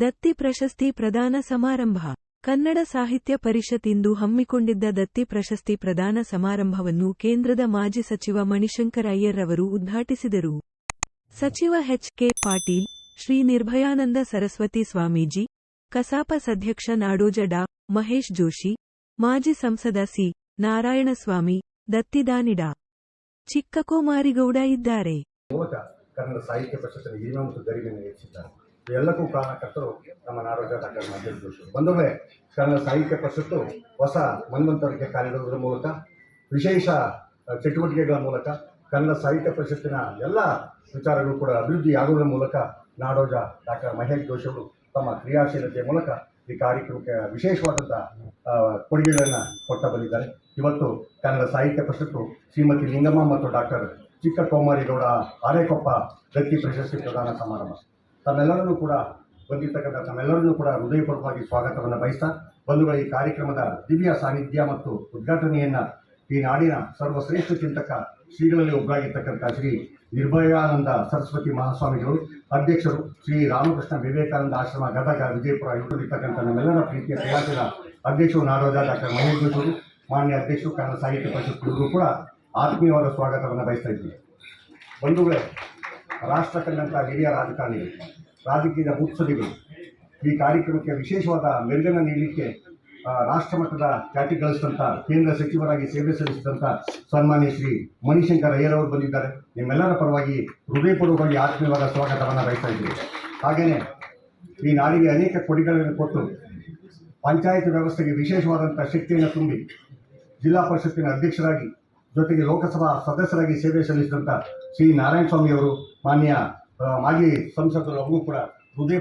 ದತ್ತಿ ಪ್ರಶಸ್ತಿ ಪ್ರದಾನ ಸಮಾರಂಭ. ಕನ್ನಡ ಸಾಹಿತ್ಯ ಪರಿಷತ್ ಇಂದು ಹಮ್ಮಿಕೊಂಡಿದ್ದ ದತ್ತಿ ಪ್ರಶಸ್ತಿ ಪ್ರದಾನ ಸಮಾರಂಭವನ್ನು ಕೇಂದ್ರದ ಮಾಜಿ ಸಚಿವ ಮಣಿಶಂಕರ ಅಯ್ಯರ್ರವರು ಉದ್ಘಾಟಿಸಿದರು. ಸಚಿವ ಎಚ್. ಕೆ. ಪಾಟೀಲ್, ಶ್ರೀ ನಿರ್ಭಯಾನಂದ ಸರಸ್ವತಿ ಸ್ವಾಮೀಜಿ, ಕಸಾಪ ಸಧ್ಯಕ್ಷ ನಾಡೋಜ ಡಾ. ಮಹೇಶ್ ಜೋಶಿ, ಮಾಜಿ ಸಂಸದ ಸಿ. ನಾರಾಯಣಸ್ವಾಮಿ ದತ್ತಿದಾನಿಡ ಚಿಕ್ಕಕೋಮಾರಿಗೌಡ ಇದ್ದಾರೆ. ಕನ್ನಡ ಸಾಹಿತ್ಯ ಪರಿಷತ್ತಿನ ಗರಿಮೆಯನ್ನು ಹೆಚ್ಚಿದ್ದಾರೆ ಎಲ್ಲಕ್ಕೂ ಕಾರಣಕರ್ತರು ನಮ್ಮ ನಾಡೋಜ ಡಾಕ್ಟರ್ ಮಹೇಶ್ ಜೋಶಿ ಬಂದೊಮ್ಮೆ ಕನ್ನಡ ಸಾಹಿತ್ಯ ಪರಿಷತ್ತು ಹೊಸ ಮನ್ವಂತರಕ್ಕೆ ಕಾರ್ಯಕ್ರಮದ ಮೂಲಕ, ವಿಶೇಷ ಚಟುವಟಿಕೆಗಳ ಮೂಲಕ, ಕನ್ನಡ ಸಾಹಿತ್ಯ ಪರಿಷತ್ತಿನ ಎಲ್ಲ ವಿಚಾರಗಳು ಕೂಡ ಅಭಿವೃದ್ಧಿ ಆಗುವುದರ ಮೂಲಕ ನಾಡೋಜ ಡಾಕ್ಟರ್ ಮಹೇಶ್ ಜೋಶಿ ಅವರು ತಮ್ಮ ಕ್ರಿಯಾಶೀಲತೆಯ ಮೂಲಕ ಈ ಕಾರ್ಯಕ್ರಮಕ್ಕೆ ವಿಶೇಷವಾದಂಥ ಕೊಡುಗೆಗಳನ್ನು ಕೊಟ್ಟ ಬಂದಿದ್ದಾರೆ. ಇವತ್ತು ಕನ್ನಡ ಸಾಹಿತ್ಯ ಪರಿಷತ್ತು ಶ್ರೀಮತಿ ಲಿಂಗಮ್ಮ ಮತ್ತು ಡಾಕ್ಟರ್ ಚಿಕ್ಕ ಕೋಮಾರಿಗೌಡ ಆರೇಕೊಪ್ಪ ದತ್ತಿ ಪ್ರಶಸ್ತಿ ಪ್ರದಾನ ಸಮಾರಂಭ. ತಮ್ಮೆಲ್ಲರನ್ನೂ ಕೂಡ ಬಂದಿರ್ತಕ್ಕಂಥ ತಮ್ಮೆಲ್ಲರನ್ನೂ ಕೂಡ ಹೃದಯಪೂರ್ವಕವಾಗಿ ಸ್ವಾಗತವನ್ನು ಬಯಸ್ತಾ ಬಂಧುಗಳ, ಈ ಕಾರ್ಯಕ್ರಮದ ದಿವ್ಯ ಸಾನ್ನಿಧ್ಯ ಮತ್ತು ಉದ್ಘಾಟನೆಯನ್ನ ಈ ನಾಡಿನ ಸರ್ವಶ್ರೇಷ್ಠ ಚಿಂತಕ ಶ್ರೀಗಳಲ್ಲಿ ಒಬ್ಬರಾಗಿರ್ತಕ್ಕಂಥ ಶ್ರೀ ನಿರ್ಭಯಾನಂದ ಸರಸ್ವತಿ ಮಹಾಸ್ವಾಮಿಗಳು ಅಧ್ಯಕ್ಷರು ಶ್ರೀ ರಾಮಕೃಷ್ಣ ವಿವೇಕಾನಂದ ಆಶ್ರಮ ಗದಗ ವಿಜಯಪುರ ಇರ್ತಕ್ಕಂಥ ನಮ್ಮೆಲ್ಲರ ಪ್ರೀತಿಯ ಪ್ರಯಾಸದ ಅಧ್ಯಕ್ಷರು ನಾಡೋಜ ಡಾಕ್ಟರ್ ಮಹೇಶ್ ಜೋಶಿ, ಮಾನ್ಯ ಅಧ್ಯಕ್ಷರು ಕನ್ನಡ ಸಾಹಿತ್ಯ ಪರಿಷತ್ ಕೂಡ ಆತ್ಮೀಯವಾದ ಸ್ವಾಗತವನ್ನು ಬಯಸ್ತಾ ಇದ್ದೀವಿ. ಬಂಧುಗಳೇ ರಾಷ್ಟ್ರ ಕಂಡಂಥ ಹಿರಿಯ ರಾಜಕಾರಣಿಗಳು, ರಾಜಕೀಯದ ಮುತ್ಸದಿಗಳು ಈ ಕಾರ್ಯಕ್ರಮಕ್ಕೆ ವಿಶೇಷವಾದ ಮೆರುಗನ್ನು ನೀಡಲಿಕ್ಕೆ ರಾಷ್ಟ್ರ ಮಟ್ಟದ ಖ್ಯಾತಿ ಗಳಿಸಿದಂಥ ಕೇಂದ್ರ ಸಚಿವರಾಗಿ ಸೇವೆ ಸಲ್ಲಿಸಿದಂಥ ಸನ್ಮಾನ್ಯ ಶ್ರೀ ಮಣಿಶಂಕರ್ ಅಯ್ಯರವರು ಬಂದಿದ್ದಾರೆ. ನಿಮ್ಮೆಲ್ಲರ ಪರವಾಗಿ ಹೃದಯಪೂರ್ವಕವಾಗಿ ಆತ್ಮೀಯವಾದ ಸ್ವಾಗತವನ್ನು ಬಯಸ್ತಾ ಇದ್ದೀವಿ ಹಾಗೆಯೇ ಈ ನಾಡಿಗೆ ಅನೇಕ ಕೊಡುಗೆಗಳನ್ನು ಕೊಟ್ಟು ಪಂಚಾಯತ್ ವ್ಯವಸ್ಥೆಗೆ ವಿಶೇಷವಾದಂಥ ಶಕ್ತಿಯನ್ನು ತುಂಬಿ ಜಿಲ್ಲಾ ಪರಿಷತ್ತಿನ ಅಧ್ಯಕ್ಷರಾಗಿ ಜೊತೆಗೆ ಲೋಕಸಭಾ ಸದಸ್ಯರಾಗಿ ಸೇವೆ ಸಲ್ಲಿಸಿದಂಥ ಶ್ರೀ ನಾರಾಯಣ ಸ್ವಾಮಿ ಅವರು ಮಾನ್ಯ ಮಾಜಿ ಸಂಸದರು ಅವರೂ ಕೂಡ ಹೃದಯ